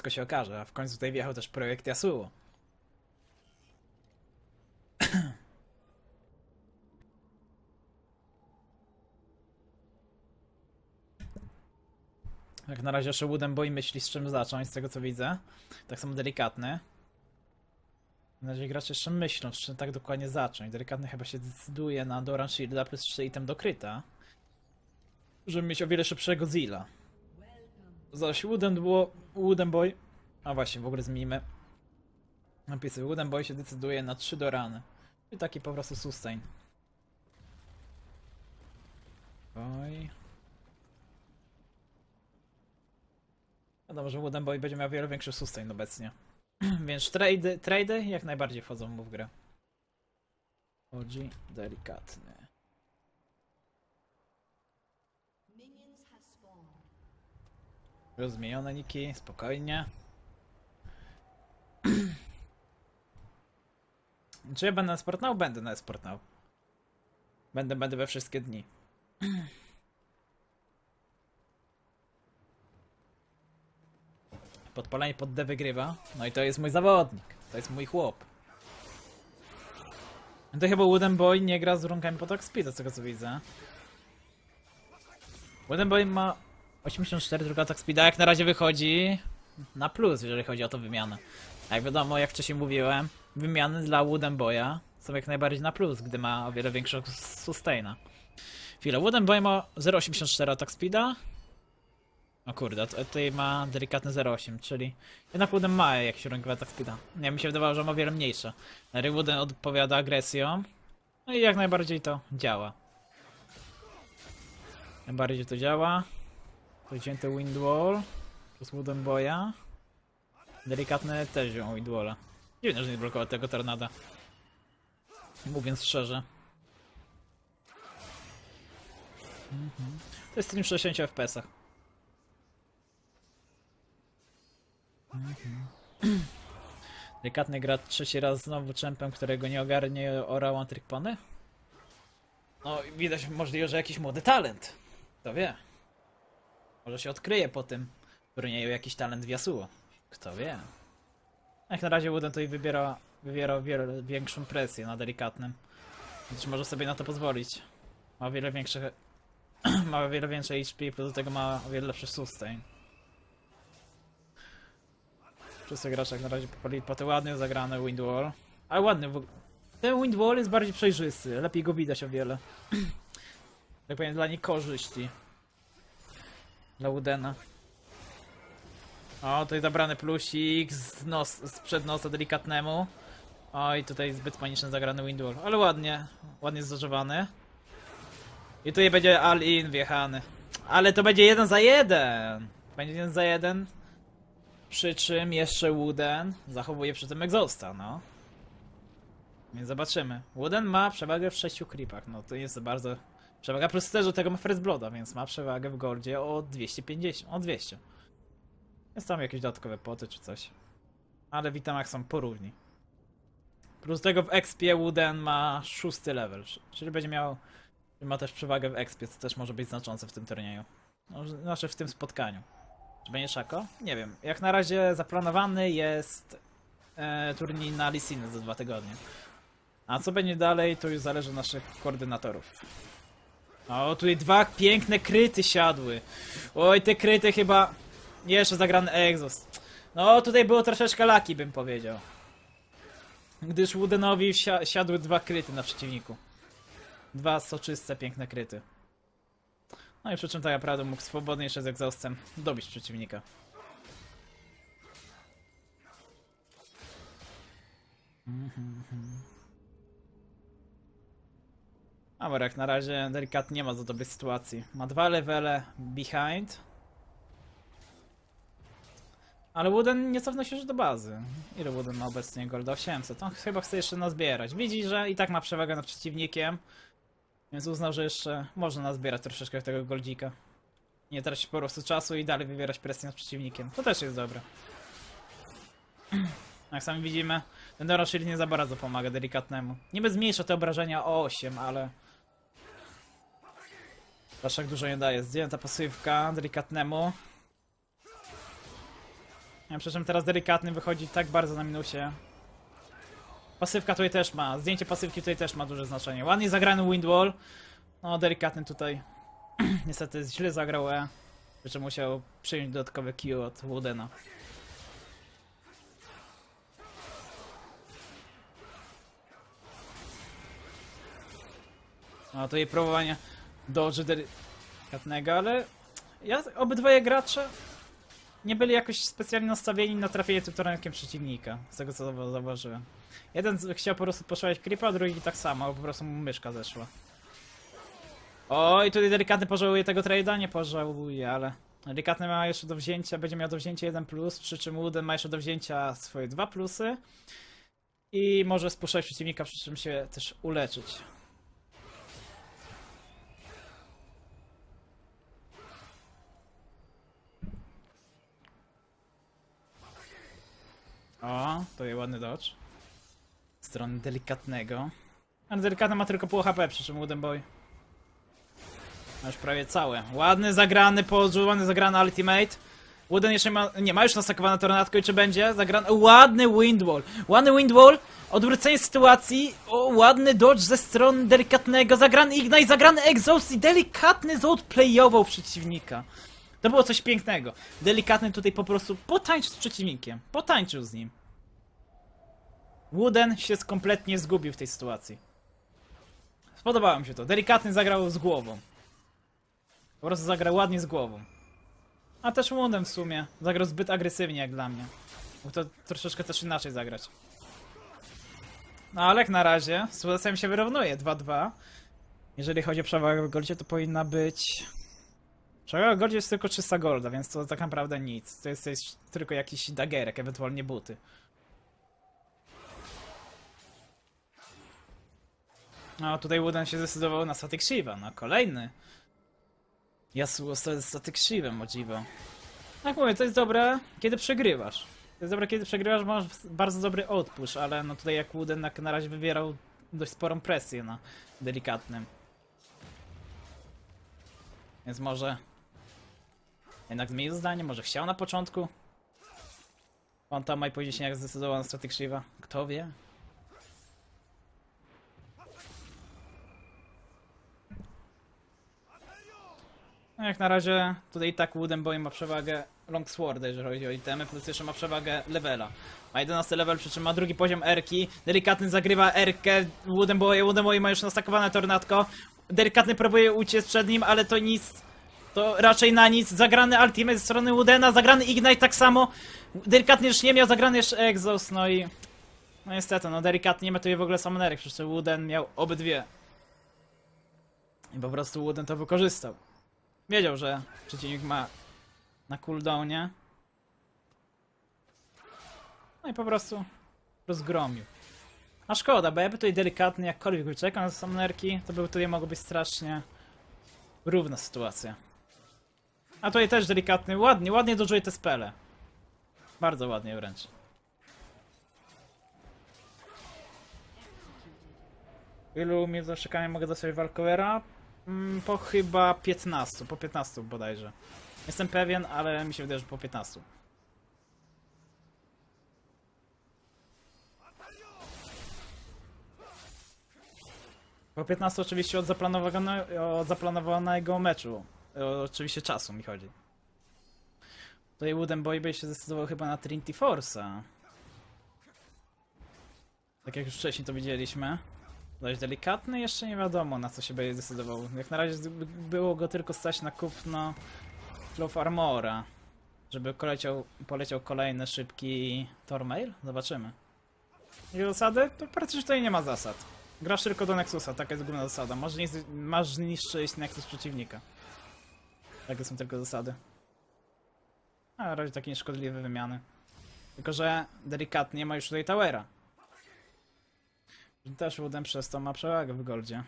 wszystko się okaże, a w końcu tutaj wjechał też projekt Yasuo. Jak na razie jeszcze Wooden Boy myśli z czym zacząć, z tego co widzę. Tak samo delikatny. Na razie gracze jeszcze myślą, z czym tak dokładnie zacząć. Delikatny chyba się decyduje na Doran Shielda plus 3 item do kryta. Żeby mieć o wiele szybszego Zilla. Zaś Wooden było. Wooden Boy. A właśnie, w ogóle zmienimy. Napisy. Wooden Boy się decyduje na 3 do rany. I taki po prostu sustain. Oj. Wiadomo, że Wooden Boy będzie miał wiele większy sustain obecnie. Więc trade, trade jak najbardziej wchodzą mu w grę. Chodzi delikatny. Rozmienione niki, spokojnie. Czy ja będę na Sportnał? Będę na Sportnał. Będę, będę we wszystkie dni. Podpalanie pod D wygrywa. No i to jest mój zawodnik. To jest mój chłop. No To chyba Wooden Boy nie gra z runkami po tak speed, z tego co widzę. Wooden Boy ma 84 druga atak speeda, jak na razie wychodzi na plus, jeżeli chodzi o tą wymianę. Jak wiadomo, jak wcześniej mówiłem, wymiany dla Wooden Boya są jak najbardziej na plus, gdy ma o wiele większego sustaina. Chwilę, Wooden Boy ma 0,84 atak speeda. O kurde, to- tutaj ma delikatny 0,8, czyli jednak Wooden ma jakiś rankowy atak speeda. Nie, mi się wydawało, że ma o wiele mniejsze. Wooden odpowiada agresją. No i jak najbardziej to działa. Najbardziej to działa. Wycięty Windwall plus Wooden Boya. Delikatne też wziął Windwalla. Dziwne, że nie blokował tego tornada. Mówiąc szczerze. Mhm. To jest stream 60 FPS-ach. Mhm. Delikatny gra trzeci raz znowu czempem, którego nie ogarnie orał one trick pony? No, widać możliwe, że jakiś młody talent. Kto wie? Może się odkryje po tym turnieju jakiś talent w Yasuo. Kto wie? Jak na razie Wooden tutaj wybiera, wywiera większą presję na delikatnym. Więc może sobie na to pozwolić. Ma o wiele większe... ma wiele większe HP, plus do tego ma o wiele lepszy sustain. Wszyscy gracze jak na razie popalili po te ładnie zagrane Windwall. Ale ładny w ogóle. Ten Windwall jest bardziej przejrzysty, lepiej go widać o wiele. tak powiem, dla niej Woodena. O, tutaj zabrany plusik z, nos, z przed nosa delikatnemu. Oj, tutaj zbyt paniczny zagrany Windwall, ale ładnie, ładnie zużywany. I tutaj będzie all-in wjechany. Ale to będzie jeden za jeden. Będzie jeden za jeden. Przy czym jeszcze Wooden zachowuje przy tym exhausta, no. Więc zobaczymy. Wooden ma przewagę w 6 creepach, no to jest bardzo... Przewaga plus też do tego ma First Blooda, więc ma przewagę w Goldzie o 250, o 200. Jest tam jakieś dodatkowe poty czy coś. Ale Vitamak są porówni. Plus tego w expie Wooden ma szósty level, czyli będzie miał... Ma też przewagę w expie, co też może być znaczące w tym turnieju. No, znaczy w tym spotkaniu. Czy będzie Szako? Nie wiem. Jak na razie zaplanowany jest e, turniej na Lisiny za dwa tygodnie. A co będzie dalej, to już zależy od naszych koordynatorów. O, tutaj dwa piękne kryty siadły. Oj, te kryty chyba... Jeszcze zagrany exhaust. No, tutaj było troszeczkę laki, bym powiedział. Gdyż Woodenowi wsia- siadły dwa kryty na przeciwniku. Dwa soczyste, piękne kryty. No i przy czym tak naprawdę mógł swobodnie jeszcze z egzostem dobić przeciwnika. A jak na razie delikatnie nie ma za dobrej sytuacji. Ma dwa levele behind. Ale Wooden nie cofnął się już do bazy. Ile Wooden ma obecnie golda? 800. On chyba chce jeszcze nazbierać. Widzi, że i tak ma przewagę nad przeciwnikiem. Więc uznał, że jeszcze można nazbierać troszeczkę tego goldzika. Nie tracić po prostu czasu i dalej wywierać presję nad przeciwnikiem. To też jest dobre. Jak sami widzimy, ten Dora Shield nie za bardzo pomaga delikatnemu. Niby zmniejsza te obrażenia o 8, ale... Aż tak dużo nie daje. Zdjęta pasywka delikatnemu. Ja, przy teraz delikatny wychodzi tak bardzo na minusie. Pasywka tutaj też ma, zdjęcie pasywki tutaj też ma duże znaczenie. Ładnie zagrany Windwall. No, delikatny tutaj niestety źle zagrał E. Przy czym musiał przyjąć dodatkowe Q od Woodena. No tutaj próbowanie dodge delikatnego, ale ja, obydwoje gracze nie byli jakoś specjalnie nastawieni na trafienie tutorialkiem przeciwnika, z tego co zau- zauważyłem. Jeden chciał po prostu poszłać creepa, drugi tak samo, po prostu mu myszka zeszła. Oj, tutaj delikatny pożałuje tego trade'a? Nie pożałuje, ale... Delikatny ma jeszcze do wzięcia, będzie miał do wzięcia 1+, plus, przy czym Wooden ma jeszcze do wzięcia swoje 2 plusy. I może spuszczać przeciwnika, przy czym się też uleczyć. O, to jest ładny dodge. Strony delikatnego. Ale delikatny ma tylko pół HP, przy czym Wooden Boy. Ma już prawie całe. Ładny, zagrany, pożuwany, zagrany ultimate. Wooden jeszcze ma, nie ma już nasakowane tornadko i czy będzie zagrany, ładny windwall. Ładny windwall, odwrócenie sytuacji, o, ładny dodge ze strony delikatnego, zagrany ignite, zagrany exhaust i delikatny zoutplayował przeciwnika. To było coś pięknego. Delikatny tutaj po prostu potańczył z przeciwnikiem. Potańczył z nim. Wooden się kompletnie zgubił w tej sytuacji. Spodobało mi się to. Delikatny zagrał z głową. Po prostu zagrał ładnie z głową. A też Wooden w sumie. Zagrał zbyt agresywnie jak dla mnie. Mógł to troszeczkę też inaczej zagrać. No ale jak na razie z się wyrównuje 2-2. Jeżeli chodzi o przewagę w goldzie, to powinna być... Przewaga w goldzie jest tylko 300 golda, więc to tak naprawdę nic. To jest, to jest tylko jakiś dagerek, ewentualnie buty. No tutaj Wooden się zdecydował na Static Shiva, no kolejny. Yasuo z Static Shivem, o dziwo. Jak mówię, to jest dobre, kiedy przegrywasz. To jest dobre, kiedy przegrywasz, masz bardzo dobry outpush, ale no tutaj jak Wooden na, na razie wywierał dość sporą presję na delikatnym. Więc może jednak zmienił zdanie, może chciał na początku. On tam i później się jak zdecydował na Static Shiva. Kto wie? No jak na razie tutaj i tak Wooden Boy ma przewagę Longsworda, jeżeli chodzi o itemy, plus jeszcze ma przewagę levela. Ma 11 level, przy czym ma drugi poziom Erki. Delikatny zagrywa Erkę, Wooden Boy, Wooden Boy ma już nastakowane tornadko. Delikatny próbuje uciec przed nim, ale to nic. To raczej na nic. Zagrany ultimate ze strony Woodena, zagrany Ignite tak samo. Delikatny już nie miał, zagrany jeszcze Exhaust, no i... No niestety, no delikatnie nie ma tutaj w ogóle summonerek, przecież Wooden miał obydwie. I po prostu Wooden to wykorzystał. Wiedział, że przeciwnik ma na cooldownie. No i po prostu rozgromił. A szkoda, bo ja by tutaj delikatnie jakkolwiek wyczekał na summonerki, to by tutaj mogło być strasznie równa sytuacja. A tutaj też delikatny, ładnie, ładnie dodżuje te spele. Bardzo ładnie wręcz. Ilu minut za czekania mogę dostać walkowera? Mm, po chyba 15, po 15 bodajże. Jestem pewien, ale mi się wydaje, że po 15. Po 15 oczywiście od zaplanowanego, od zaplanowanego meczu. O, oczywiście czasu mi chodzi. Tutaj Wooden Boy by się zdecydował chyba na Trinity Force'a. Tak jak już wcześniej to widzieliśmy. Dość delikatny, jeszcze nie wiadomo na co się będzie zdecydował. Jak na razie było go tylko stać na kupno Cloth Armora. Żeby poleciał, poleciał kolejny szybki Tormail? Zobaczymy. I zasady? To praktycznie tutaj nie ma zasad. Grasz tylko do Nexusa, taka jest główna zasada. Masz, zniszczyć Nexus przeciwnika. Takie są tylko zasady. A razie takie nieszkodliwe wymiany. Tylko, że delikatnie ma już tutaj Towera. Też Wooden przez to ma przewagę w Goldzie.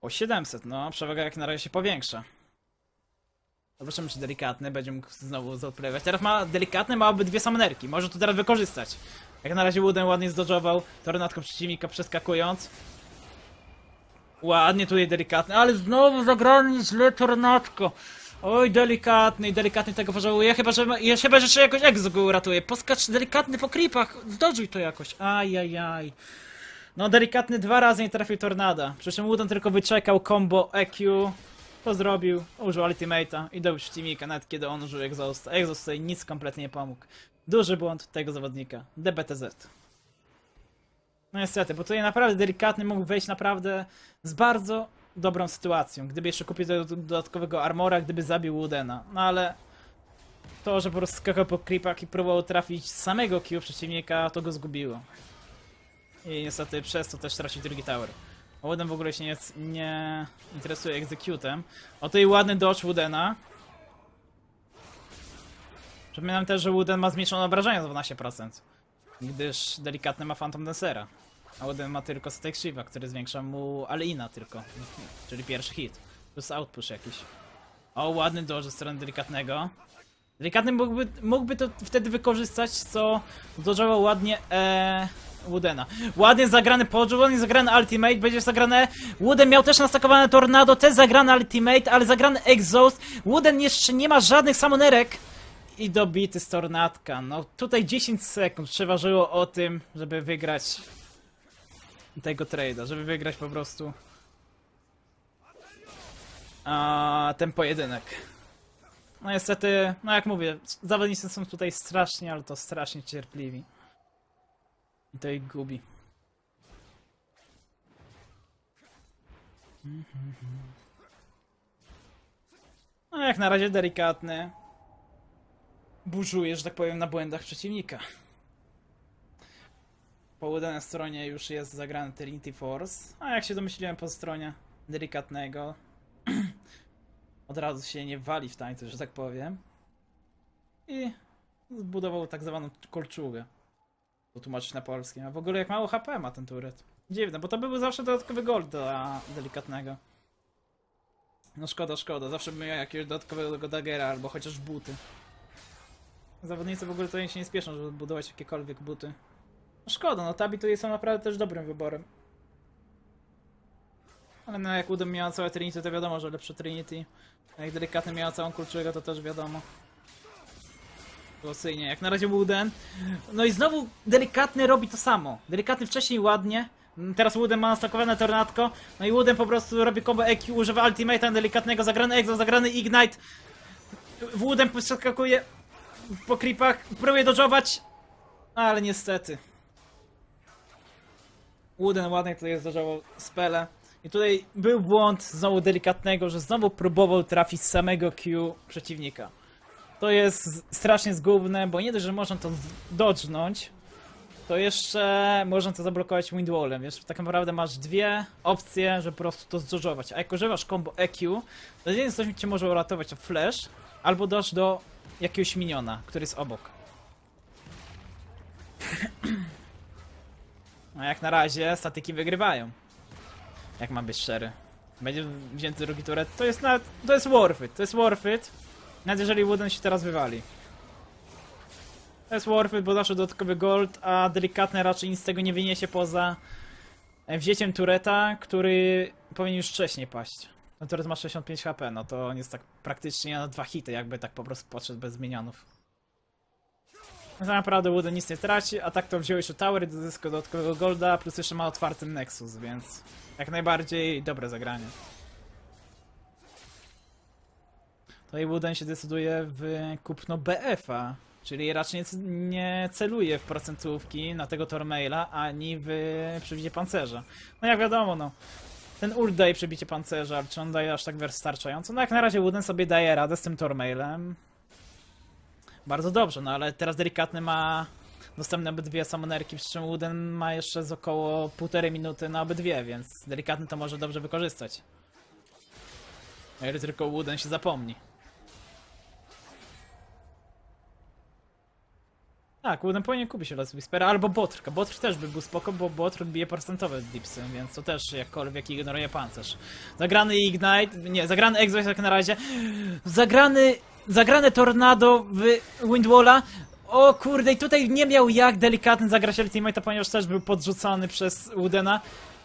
O 700, no przewaga jak na razie się powiększa. Zobaczymy czy delikatny będzie mógł znowu zaodpływać. Teraz ma delikatny, ma obydwie summonerki. Może to teraz wykorzystać. Jak na razie Wooden ładnie zdodżował tornadko przeciwnika przeskakując. Ładnie tutaj delikatny, ale znowu zagrany źle tornadko. Oj, delikatny, delikatny tego pożałuję, chyba że, ja chyba, że jeszcze jakoś egzo go uratuje. Poskacz delikatny po creepach, zdodżuj to jakoś. Ajajaj. No, delikatny dwa razy nie trafił tornada. Przy czym tylko wyczekał combo EQ, to zrobił, użył ultimate'a i dobił przeciwnika, nawet kiedy on użył exhausta. Exhaust tutaj nic kompletnie nie pomógł. Duży błąd tego zawodnika. DBTZ. No niestety, bo tutaj naprawdę delikatny mógł wejść naprawdę z bardzo dobrą sytuacją. Gdyby jeszcze kupił dodatkowego armora, gdyby zabił Woodena. No ale to, że po prostu skakał po creepach i próbował trafić samego Q przeciwnika, to go zgubiło. I niestety przez to też tracił drugi tower. Wooden w ogóle się nie, nie interesuje executem. O tutaj ładny dodge Woodena. Przypominam też, że Wooden ma zmniejszone obrażenia o 12%. Gdyż delikatny ma Phantom Dancera. A Wooden ma tylko Stack Shiva, który zwiększa mu Alina tylko. Czyli pierwszy hit. Plus outpush jakiś. O, ładny dodge ze strony delikatnego. Delikatny mógłby, mógłby to wtedy wykorzystać, co dodżował ładnie e, Woodena. Ładnie zagrany podrzut, ładnie zagrany ultimate, będzie zagrane. Wooden miał też nastakowane tornado, też zagrany ultimate, ale zagrany exhaust. Wooden jeszcze nie ma żadnych samonerek. I dobity z. No tutaj 10 sekund przeważyło o tym, żeby wygrać tego trade'a, żeby wygrać po prostu a, ten pojedynek. No niestety, no jak mówię, zawodnicy są tutaj strasznie, ale to strasznie cierpliwi. I to ich gubi. No jak na razie delikatny. Burzuje, że tak powiem, na błędach przeciwnika. Po udanej stronie już jest zagrany Trinity Force, a jak się domyśliłem po stronie delikatnego, od razu się nie wali w tańcu, że tak powiem. I zbudował tak zwaną kolczugę. To tłumaczyć na polskim. A w ogóle jak mało HP ma ten turret. Dziwne, bo to były zawsze dodatkowy gold dla delikatnego. No szkoda, szkoda. Zawsze bym miał jakiegoś dodatkowego daggera albo chociaż buty. Zawodnicy w ogóle tutaj się nie spieszą, żeby budować jakiekolwiek buty. No szkoda, no Tabi tutaj są naprawdę też dobrym wyborem. Ale no jak Udem miała całe Trinity, to wiadomo, że lepsze Trinity. A jak delikatny miała całą kulturę, to też wiadomo. Głosyjnie, jak na razie Wooden. No i znowu delikatny robi to samo. Delikatny wcześniej ładnie. Teraz Wooden ma nastakowane tornadko. No i Wooden po prostu robi combo EQ, używa ultimate'a delikatnego, zagrany exo, zagrany ignite. Wooden przeskakuje po creepach, próbuje dodżować. Ale niestety. Wooden ładnie tutaj zdarzało spele. I tutaj był błąd znowu delikatnego, że znowu próbował trafić samego Q przeciwnika. To jest strasznie zgubne, bo nie dość, że można to dodżnąć, to jeszcze można to zablokować windwallem, wiesz, tak naprawdę masz dwie opcje, żeby po prostu to zdodżować. A jak używasz combo EQ, to jedynie coś cię może uratować to flash, albo dosz do jakiegoś miniona, który jest obok. A jak na razie statyki wygrywają. Jak mam być szczery. Będzie wzięty drugi turret, to jest nawet, to jest worth it, to jest worth. Nawet jeżeli Wooden się teraz wywali. To jest worth it, bo zawsze dodatkowy gold, a delikatne raczej nic z tego nie wyniesie poza wzięciem tureta, który powinien już wcześniej paść. Ten turet ma 65 HP, no to on jest tak praktycznie na dwa hity, jakby tak po prostu podszedł bez zmianów. Tak naprawdę Wooden nic nie traci, a tak to wziął jeszcze tower do zysku dodatkowego golda, plus jeszcze ma otwarty Nexus, więc jak najbardziej dobre zagranie. Tutaj Wooden się decyduje w kupno BF-a, czyli raczej nie celuje w procentówki na tego Tormaila, ani w przebicie pancerza. No jak wiadomo, no. Ten ult daje przebicie pancerza, czy on daje aż tak wystarczająco? No jak na razie Wooden sobie daje radę z tym Tormailem. Bardzo dobrze, no ale teraz delikatny ma dostępne obydwie samonerki, przy czym Wooden ma jeszcze z około półtorej minuty na obydwie, więc delikatny to może dobrze wykorzystać. O ile tylko Wooden się zapomni. Tak, Wooden powinien kupić się Los Whispera albo Botrka. Botr też by był spoko, bo Botr bije procentowe dipsy, więc to też jakkolwiek ignoruje pancerz. Zagrany Ignite, nie, zagrany Exhaust jak na razie. Zagrany, zagrane Tornado w Windwalla. O kurde, i tutaj nie miał jak delikatny zagrać Ultimate, ponieważ też był podrzucony przez Woodena.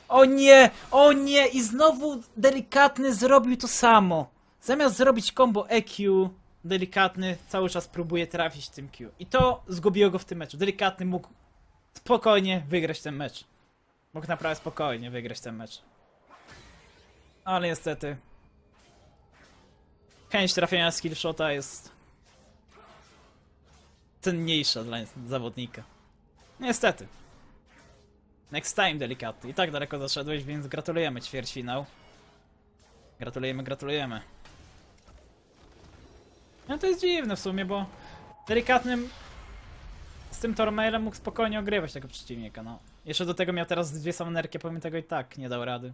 O nie, o nie, i znowu delikatny zrobił to samo. Zamiast zrobić combo EQ, delikatny cały czas próbuje trafić tym Q. I to zgubiło go w tym meczu. Delikatny mógł spokojnie wygrać ten mecz. Mógł naprawdę spokojnie wygrać ten mecz. Ale niestety. Chęć trafienia skillshota jest cenniejsza dla zawodnika. Niestety. Next time delikatny. I tak daleko zaszedłeś, więc gratulujemy ćwierćfinał. Gratulujemy, gratulujemy. No to jest dziwne w sumie, bo delikatnym z tym Tormailem mógł spokojnie ogrywać tego przeciwnika, no. Jeszcze do tego miał teraz dwie summonerki, pomimo tego i tak nie dał rady.